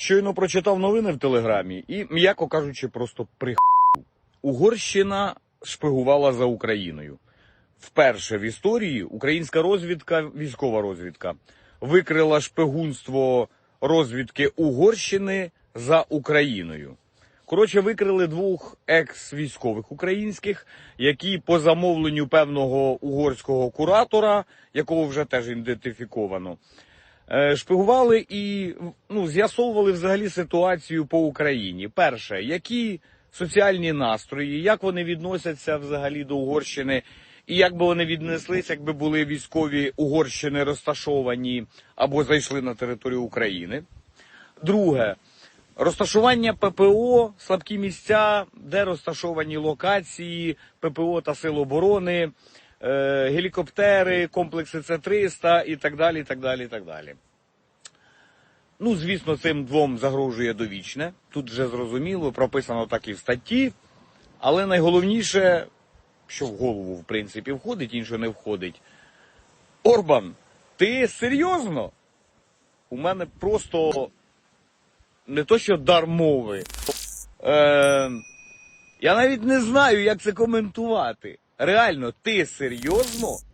Щойно прочитав новини в телеграмі і, м'яко кажучи, просто прих. Угорщина шпигувала за Україною. Вперше в історії українська розвідка, військова розвідка, викрила шпигунство розвідки Угорщини за Україною. Коротше, викрили двох екс-військових українських, які по замовленню певного угорського куратора, якого вже теж ідентифіковано, шпигували і ну, з'ясовували взагалі ситуацію по Україні. Перше, які соціальні настрої, як вони відносяться взагалі до Угорщини, і як би вони віднеслись, якби були військові Угорщини розташовані або зайшли на територію України. Друге, розташування ППО, слабкі місця, де розташовані локації ППО та Сил оборони, е, гелікоптери, комплекси С-300 і так далі. і так далі, і так далі. Ну, звісно, цим двом загрожує довічне. Тут вже зрозуміло, прописано так і в статті. Але найголовніше, що в голову, в принципі, входить, інше не входить. Орбан, ти серйозно? У мене просто не то, що дар мови. Е, я навіть не знаю, як це коментувати. Реально, ти серйозно?